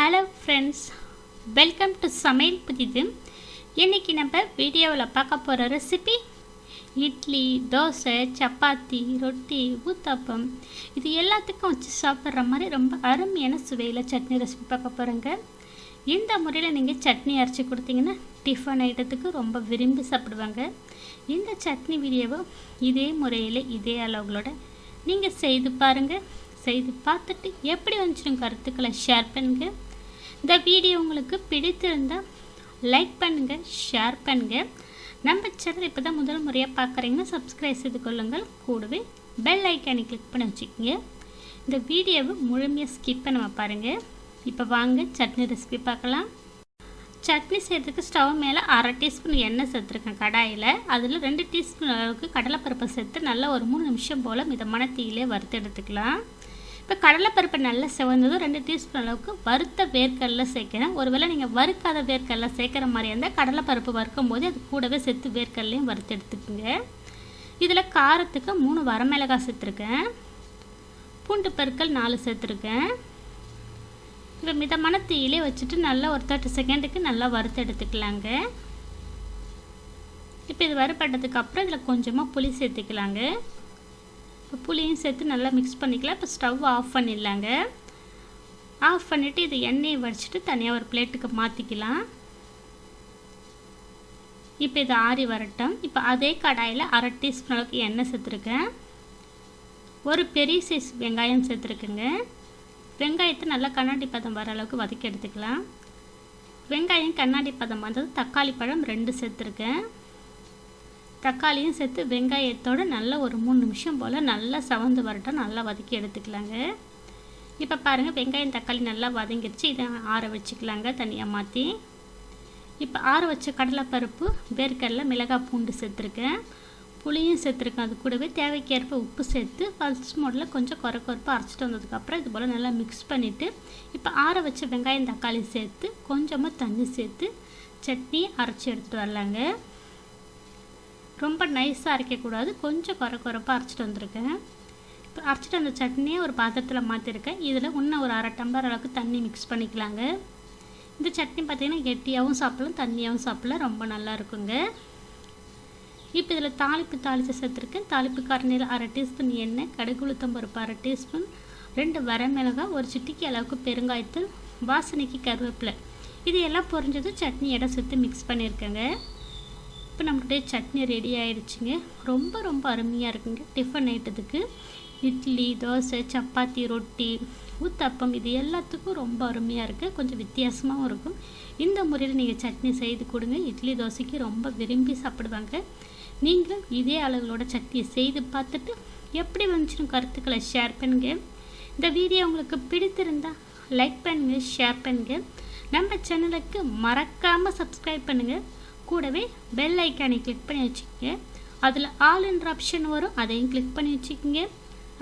Hello friends welcome to சமையல் புதிது. இன்றைக்கி நம்ம வீடியோவில் பார்க்க போகிற ரெசிபி இட்லி தோசை சப்பாத்தி ரொட்டி ஊத்தாப்பம். இது எல்லாத்துக்கும் வச்சு சாப்பிட்ற மாதிரி ரொம்ப அருமையான சுவையில் சட்னி ரெசிபி பார்க்க போகிறேங்க இந்த முறையில் நீங்கள் சட்னி அரைச்சி கொடுத்தீங்கன்னா டிஃபன் ஐட்டத்துக்கு ரொம்ப விரும்பி சாப்பிடுவாங்க. இந்த சட்னி வீடியோவை இதே முறையில் இதே அளவுகளோட நீங்கள் செய்து பாருங்கள் செய்து பார்த்துட்டு எப்படி வந்துச்சுன்னு கருத்துக்களை ஷேர் பண்ணுங்கள் இந்த வீடியோ உங்களுக்கு பிடித்திருந்தால் லைக் பண்ணுங்கள் ஷேர் பண்ணுங்கள் நம்ம சேனல் இப்போ தான் முதல் முறையாக பார்க்குறீங்கன்னா சப்ஸ்கிரைப் செய்து கொள்ளுங்கள். கூடவே பெல் ஐக்கானை கிளிக் பண்ணி வச்சுக்கோங்க. இந்த வீடியோவை முழுமையாக ஸ்கிப் பண்ண பாருங்கள் இப்போ வாங்க சட்னி ரெசிபி பார்க்கலாம். சட்னி செய்கிறதுக்கு ஸ்டவ் மேலே அரை டீஸ்பூன் எண்ணெய் சேர்த்துருக்கேன் கடாயில். அதில் ரெண்டு டீஸ்பூன் அளவுக்கு கடலைப்பருப்பை சேர்த்து நல்லா ஒரு மூணு நிமிஷம் போல் மிதமான தீயிலே வறுத்து எடுத்துக்கலாம். இப்போ கடலைப்பருப்பு நல்லா செவந்ததும் ரெண்டு டீஸ்பூன் அளவுக்கு வறுத்த வேர்க்கடலை சேர்க்கிறேன். ஒருவேளை நீங்கள் வறுக்காத வேர்க்கடலை சேர்க்குற மாதிரி இருந்தால் கடலைப்பருப்பு வறுக்கும் போது அது கூடவே சேர்த்து வேர்க்கடலையும் வறுத்து எடுத்துக்கோங்க. இதில் காரத்துக்கு மூணு வரமிளகாய் சேர்த்துருக்கேன். பூண்டு பருக்கள் நாலு சேர்த்துருக்கேன். இப்போ மிதமான தீயிலே வச்சுட்டு நல்லா ஒரு தேர்ட்டி செகண்டுக்கு நல்லா வறுத்து எடுத்துக்கலாங்க. இப்போ இது வறுப்பட்டதுக்கு அப்புறம் இதில் கொஞ்சமாக புளி சேர்த்துக்கலாங்க. இப்போ புளியும் சேர்த்து நல்லா மிக்ஸ் பண்ணிக்கலாம். இப்போ ஸ்டவ் ஆஃப் பண்ணிடலாங்க. ஆஃப் பண்ணிவிட்டு இது எண்ணெயை வடிச்சிட்டு தனியாக ஒரு பிளேட்டுக்கு மாற்றிக்கலாம் இப்போ இது ஆறி வரட்டும். இப்போ அதே கடாயில் அரை டீஸ்பூன் அளவுக்கு எண்ணெய் சேர்த்துருக்கேன். ஒரு பெரிய சைஸ் வெங்காயம் சேர்த்துருக்குங்க. வெங்காயத்தை நல்லா கண்ணாடி பதம் வர அளவுக்கு வதக்கி எடுத்துக்கலாம். வெங்காயம் கண்ணாடி பதம் வந்தது தக்காளி பழம் ரெண்டு சேர்த்துருக்கேன். தக்காளியும் சேர்த்து வெங்காயத்தோடு நல்லா ஒரு மூணு நிமிஷம் போல் நல்லா சவந்து வரட்டும். நல்லா வதக்கி எடுத்துக்கலாங்க. இப்போ பாருங்கள் வெங்காயம் தக்காளி நல்லா வதங்கிடுச்சு இதை ஆற வச்சுக்கலாங்க தனியாக மாற்றி இப்போ ஆற வச்ச கடலைப்பருப்பு வேர்க்கடலை மிளகாய் பூண்டு சேர்த்துருக்கேன். புளியும் சேர்த்துருக்கேன். அது கூடவே தேவைக்கேற்ப உப்பு சேர்த்து ஃபர்ஸ்ட் மோடில் கொஞ்சம் குறை குறைப்பாக அரைச்சிட்டு வந்ததுக்கப்புறம் இது போல் நல்லா மிக்ஸ் பண்ணிவிட்டு இப்போ ஆற வச்ச வெங்காயம் தக்காளி சேர்த்து கொஞ்சமாக தண்ணி சேர்த்து சட்னி அரைச்சி எடுத்துகிட்டு வரலாங்க. ரொம்ப நைஸாக அரைக்கக்கூடாது. கொஞ்சம் குறை குறைப்பாக அரைச்சிட்டு வந்திருக்கேன். இப்போ அரைச்சிட்டு வந்த சட்னியை ஒரு பாத்திரத்தில் மாற்றிருக்கேன் இதில் இன்னும் ஒரு அரை டம்ளர் அளவுக்கு தண்ணி மிக்ஸ் பண்ணிக்கலாங்க. இந்த சட்னி பார்த்திங்கன்னா கெட்டியாகவும் சாப்பிடலாம் தண்ணியாகவும் சாப்பிடலாம். ரொம்ப நல்லா இருக்குங்க. இப்போ இதில் தாளிப்பு தாளித்து சேர்த்துருக்கேன் தாளிப்பு காரணியில் அரை டீஸ்பூன் எண்ணெய் கடுகு உளுத்தம்பருப்பு அரை டீஸ்பூன் ரெண்டு வரமிளகாய் ஒரு சிட்டிக்கு அளவுக்கு பெருங்காயத்தூள் வாசனைக்கு கருவேப்பிலை. இது எல்லாம் பொரிஞ்சதும் சட்னி இடம் சேர்த்து மிக்ஸ் பண்ணியிருக்கேங்க இப்போ நம்மளுடைய சட்னி ரெடி ஆயிடுச்சுங்க. ரொம்ப ரொம்ப அருமையாக இருக்குங்க. டிஃபன் ஐட்டத்துக்கு இட்லி தோசை சப்பாத்தி ரொட்டி ஊத்தப்பம் இது எல்லாத்துக்கும் ரொம்ப அருமையாக இருக்குது கொஞ்சம் வித்தியாசமாகவும் இருக்கும். இந்த முறையில் நீங்கள் சட்னி செய்து கொடுங்க. இட்லி தோசைக்கு ரொம்ப விரும்பி சாப்பிடுவாங்க. நீங்களும் இதே அளவுகளோட சட்னியை செய்து பார்த்துட்டு எப்படி வந்துச்சுன்னு கருத்துக்களை ஷேர் பண்ணுங்க. இந்த வீடியோ உங்களுக்கு பிடித்திருந்தால் லைக் பண்ணுங்கள் ஷேர் பண்ணுங்கள் நம்ம சேனலுக்கு மறக்காமல் சப்ஸ்கிரைப் பண்ணுங்கள் கூடவே பெல் ஐக்கானை கிளிக் பண்ணி வச்சுக்கோங்க. அதில் ஆல் என்ற ஆப்ஷன் வரும் அதையும் கிளிக் பண்ணி வச்சுக்கோங்க.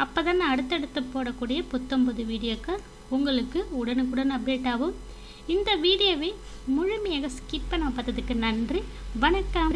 அப்போ தான் அடுத்தடுத்து போடக்கூடிய புத்தம்பது வீடியோக்கள் உங்களுக்கு உடனுக்குடன் அப்டேட் ஆகும். இந்த வீடியோவை முழுமையாக ஸ்கிப் பண்ண பார்த்ததுக்கு நன்றி. வணக்கம்.